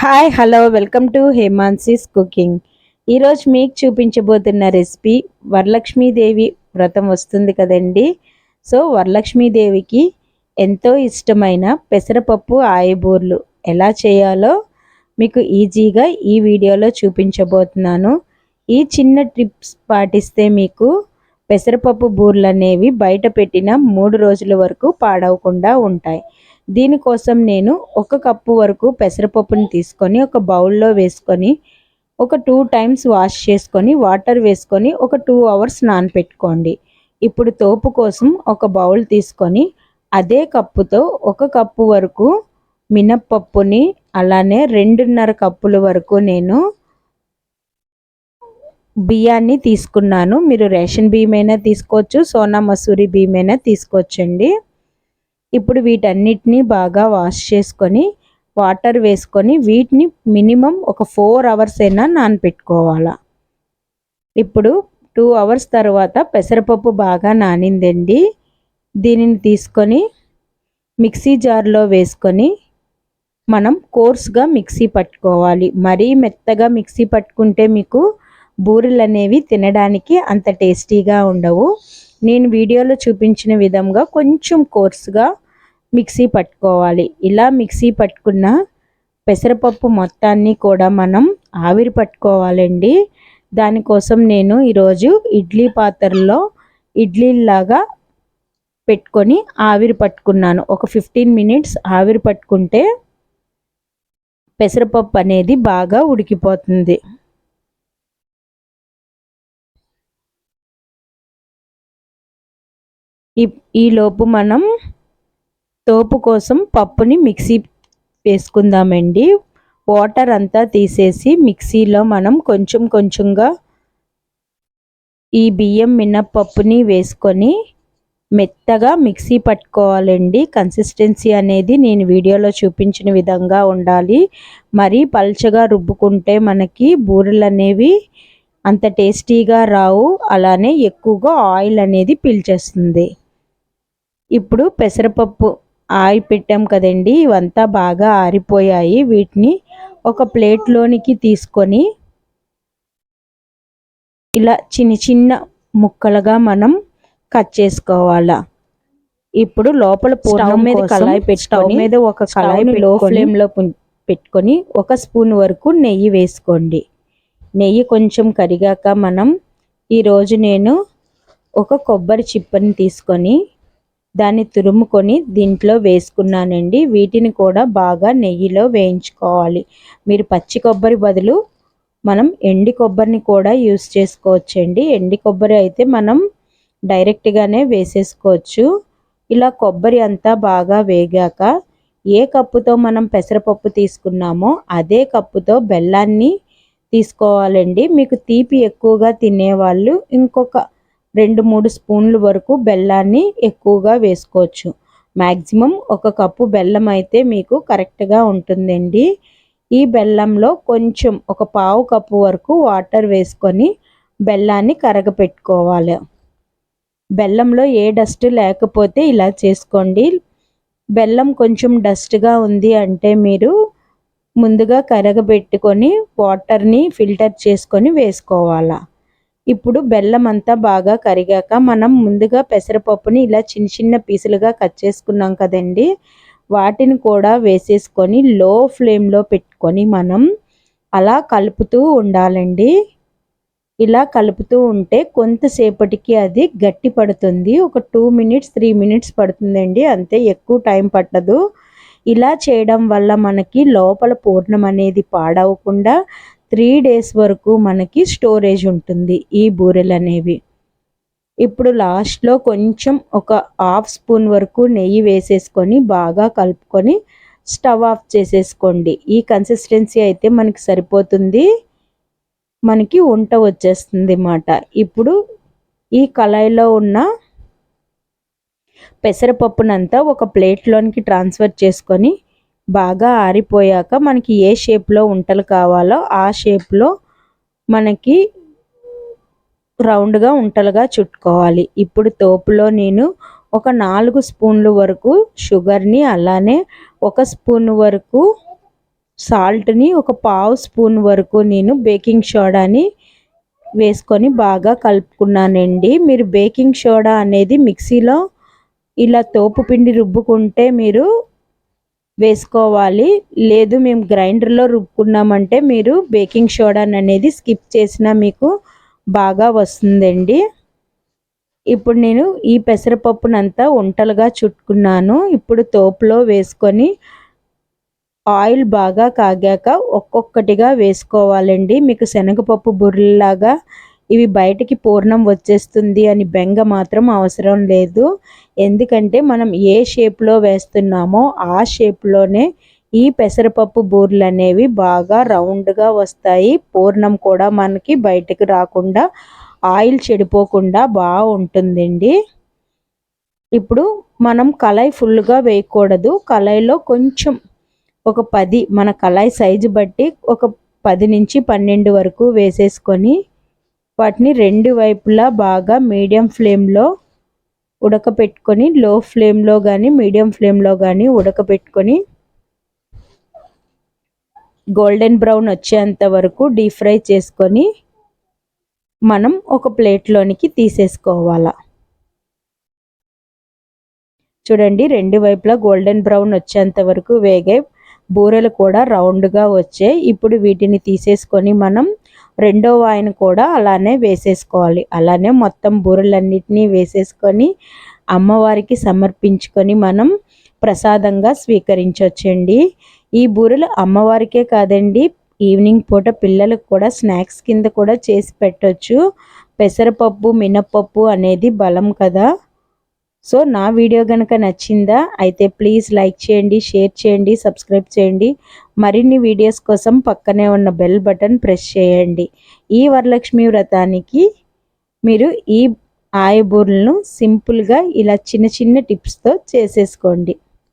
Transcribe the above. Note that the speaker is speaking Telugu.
Hi hello welcome to Hemansi's cooking ఈరోజు మీకు చూపించబోతున్న రెసిపీ వరలక్ష్మీదేవి వ్రతం వస్తుంది కదండి. సో వరలక్ష్మీదేవికి ఎంతో ఇష్టమైన పెసరపప్పు ఆయబూర్లు ఎలా చేయాలో మీకు ఈజీగా ఈ వీడియోలో చూపించబోతున్నాను. ఈ చిన్న టిప్స్ పాటిస్తే మీకు పెసరపప్పు బూర్లు అనేవి బయట పెట్టిన మూడు రోజుల వరకు పాడవకుండా ఉంటాయి. దీనికోసం నేను ఒక కప్పు వరకు పెసరపప్పుని తీసుకొని ఒక బౌల్లో వేసుకొని ఒక టూ టైమ్స్ వాష్ చేసుకొని వాటర్ వేసుకొని ఒక టూ అవర్స్ నానపెట్టుకోండి. ఇప్పుడు తోపు కోసం ఒక బౌల్ తీసుకొని అదే కప్పుతో ఒక కప్పు వరకు మినప్పప్పుని అలానే రెండున్నర కప్పుల వరకు నేను బియ్యాన్ని తీసుకున్నాను. మీరు రేషన్ బియ్యమైనా తీసుకోవచ్చు సోనా మసూరి బియ్యమైనా తీసుకోవచ్చండి. ఇప్పుడు వీటన్నిటిని బాగా వాష్ చేసుకొని వాటర్ వేసుకొని వీటిని మినిమం ఒక ఫోర్ అవర్స్ అయినా నానపెట్టుకోవాలా. ఇప్పుడు టూ అవర్స్ తర్వాత పెసరపప్పు బాగా నానిందండి. దీనిని తీసుకొని మిక్సీ జార్లో వేసుకొని మనం కోర్స్గా మిక్సీ పట్టుకోవాలి. మరీ మెత్తగా మిక్సీ పట్టుకుంటే మీకు బూరెలు అనేవి తినడానికి అంత టేస్టీగా ఉండవు. నేను వీడియోలో చూపించిన విధంగా కొంచెం కోర్సుగా మిక్సీ పట్టుకోవాలి. ఇలా మిక్సీ పట్టుకున్న పెసరపప్పు మొత్తాన్ని కూడా మనం ఆవిరి పట్టుకోవాలండి. దానికోసం నేను ఈరోజు ఇడ్లీ పాత్రలో ఇడ్లీలాగా పెట్టుకొని ఆవిరి పట్టుకున్నాను. ఒక ఫిఫ్టీన్ మినిట్స్ ఆవిరి పట్టుకుంటే పెసరపప్పు అనేది బాగా ఉడికిపోతుంది. ఈ ఈలోపు మనం తోపు కోసం పప్పుని మిక్సీ వేసుకుందామండి. వాటర్ అంతా తీసేసి మిక్సీలో మనం కొంచెం కొంచెంగా ఈ బియ్యం మినప్పప్పుని వేసుకొని మెత్తగా మిక్సీ పట్టుకోవాలండి. కన్సిస్టెన్సీ అనేది నేను వీడియోలో చూపించిన విధంగా ఉండాలి. మరీ పల్చగా రుబ్బుకుంటే మనకి బూరెలు అనేవి అంత టేస్టీగా రావు. అలానే ఎక్కువగా ఆయిల్ అనేది పీల్చేస్తుంది. ఇప్పుడు పెసరపప్పు ఆయి పెట్టాం కదండి ఇవంతా బాగా ఆరిపోయాయి. వీటిని ఒక ప్లేట్లోనికి తీసుకొని ఇలా చిన్న చిన్న ముక్కలుగా మనం కట్ చేసుకోవాలా. ఇప్పుడు లోపల స్టవ్ మీద కళాయి పెట్టి స్టవ్ మీద ఒక కళాయి లో ఫ్లేమ్లో పెట్టుకొని ఒక స్పూన్ వరకు నెయ్యి వేసుకోండి. నెయ్యి కొంచెం కరిగాక మనం ఈరోజు నేను ఒక కొబ్బరి చిప్పని తీసుకొని దాన్ని తురుముకొని దీంట్లో వేసుకున్నానండి. వీటిని కూడా బాగా నెయ్యిలో వేయించుకోవాలి. మీరు పచ్చి కొబ్బరి బదులు మనం ఎండి కొబ్బరిని కూడా యూస్ చేసుకోవచ్చండి. ఎండి కొబ్బరి అయితే మనం డైరెక్ట్గానే వేసేసుకోవచ్చు. ఇలా కొబ్బరి అంతా బాగా వేగాక ఏ కప్పుతో మనం పెసరపప్పు తీసుకున్నామో అదే కప్పుతో బెల్లాన్ని తీసుకోవాలండి. మీకు తీపి ఎక్కువగా తినేవాళ్ళు ఇంకొక రెండు మూడు స్పూన్లు వరకు బెల్లాన్ని ఎక్కువగా వేసుకోవచ్చు. మ్యాక్సిమం ఒక కప్పు బెల్లం అయితే మీకు కరెక్ట్గా ఉంటుందండి. ఈ బెల్లంలో కొంచెం ఒక పావు కప్పు వరకు వాటర్ వేసుకొని బెల్లాన్ని కరగపెట్టుకోవాలి. బెల్లంలో ఏ డస్ట్ లేకపోతే ఇలా చేసుకోండి. బెల్లం కొంచెం డస్ట్గా ఉంది అంటే మీరు ముందుగా కరగబెట్టుకొని వాటర్ని ఫిల్టర్ చేసుకొని వేసుకోవాలా. ఇప్పుడు బెల్లం అంతా బాగా కరిగాక మనం ముందుగా పెసరపప్పుని ఇలా చిన్న చిన్న పీసులుగా కట్ చేసుకున్నాం కదండి. వాటిని కూడా వేసేసుకొని లో ఫ్లేమ్లో పెట్టుకొని మనం అలా కలుపుతూ ఉండాలండి. ఇలా కలుపుతూ ఉంటే కొంతసేపటికి అది గట్టి పడుతుంది. ఒక టూ మినిట్స్ త్రీ మినిట్స్ పడుతుందండి. అంతే ఎక్కువ టైం పట్టదు. ఇలా చేయడం వల్ల మనకి లోపల పూర్ణం అనేది పాడవకుండా త్రీ డేస్ వరకు మనకి స్టోరేజ్ ఉంటుంది ఈ బూరెలు అనేవి. ఇప్పుడు లాస్ట్లో కొంచెం ఒక హాఫ్ స్పూన్ వరకు నెయ్యి వేసేసుకొని బాగా కలుపుకొని స్టవ్ ఆఫ్ చేసేసుకోండి. ఈ కన్సిస్టెన్సీ అయితే మనకి సరిపోతుంది. మనకి వంట వచ్చేస్తుంది అన్నమాట ఇప్పుడు ఈ కళాయిలో ఉన్న పెసరపప్పునంతా ఒక ప్లేట్లోనికి ట్రాన్స్ఫర్ చేసుకొని బాగా ఆరిపోయాక మనకి ఏ షేప్లో ఉంటలు కావాలో ఆ షేప్లో మనకి రౌండ్గా ఉంటలుగా చుట్టుకోవాలి. ఇప్పుడు తోపులో నేను ఒక నాలుగు స్పూన్లు వరకు షుగర్ని అలానే ఒక స్పూన్ వరకు సాల్ట్ని ఒక పావు స్పూన్ వరకు నేను బేకింగ్ సోడాని వేసుకొని బాగా కలుపుకున్నానండి. మీరు బేకింగ్ సోడా అనేది మిక్సీలో ఇలా తోపు పిండి రుబ్బుకుంటే మీరు వేసుకోవాలి. లేదు మేము గ్రైండర్లో రుబ్బుకున్నామంటే మీరు బేకింగ్ సోడా అనేది స్కిప్ చేసినా మీకు బాగా వస్తుందండి. ఇప్పుడు నేను ఈ పెసరపప్పునంతా ఉంటలుగా చుట్టుకున్నాను. ఇప్పుడు తోపులో వేసుకొని ఆయిల్ బాగా కాగాక ఒక్కొక్కటిగా వేసుకోవాలండి. మీకు శనగపప్పు బుర్రలాగా ఇవి బయటికి పూర్ణం వచ్చేస్తుంది అని బెంగ మాత్రం అవసరం లేదు. ఎందుకంటే మనం ఏ షేప్లో వేస్తున్నామో ఆ షేప్లోనే ఈ పెసరపప్పు బూర్లు అనేవి బాగా రౌండ్గా వస్తాయి. పూర్ణం కూడా మనకి బయటకు రాకుండా ఆయిల్ చెడిపోకుండా బాగుంటుందండి. ఇప్పుడు మనం కళాయి ఫుల్గా వేయకూడదు. కళాయిలో కొంచెం ఒక పది మన కళాయి సైజు బట్టి ఒక పది నుంచి పన్నెండు వరకు వేసేసుకొని వాటిని రెండు వైపులా బాగా మీడియం ఫ్లేమ్లో ఉడకపెట్టుకొని లో ఫ్లేమ్లో కానీ మీడియం ఫ్లేమ్లో కానీ ఉడకపెట్టుకొని గోల్డెన్ బ్రౌన్ వచ్చేంత వరకు డీప్ ఫ్రై చేసుకొని మనం ఒక ప్లేట్లోనికి తీసేసుకోవాలా. చూడండి రెండు వైపులా గోల్డెన్ బ్రౌన్ వచ్చేంత వరకు వేగే బూరెలు కూడా రౌండ్గా వచ్చాయి. ఇప్పుడు వీటిని తీసేసుకొని మనం రెండో వాయిని కూడా అలానే వేసేసుకోవాలి. అలానే మొత్తం బూరెలన్నిటినీ వేసేసుకొని అమ్మవారికి సమర్పించుకొని మనం ప్రసాదంగా స్వీకరించవచ్చండి. ఈ బూరెలు అమ్మవారికే కాదండి ఈవినింగ్ పూట పిల్లలకు కూడా స్నాక్స్ కింద కూడా చేసి పెట్టవచ్చు పెసరపప్పు మినప్పప్పు అనేది బలం కదా. సో నా వీడియో కనుక నచ్చిందా అయితే ప్లీజ్ లైక్ చేయండి షేర్ చేయండి సబ్స్క్రైబ్ చేయండి. మరిన్ని వీడియోస్ కోసం పక్కనే ఉన్న బెల్ బటన్ ప్రెస్ చేయండి. ఈ వరలక్ష్మి వ్రతానికి మీరు ఈ ఆయబూర్లను సింపుల్గా ఇలా చిన్న చిన్న టిప్స్తో చేసేసుకోండి.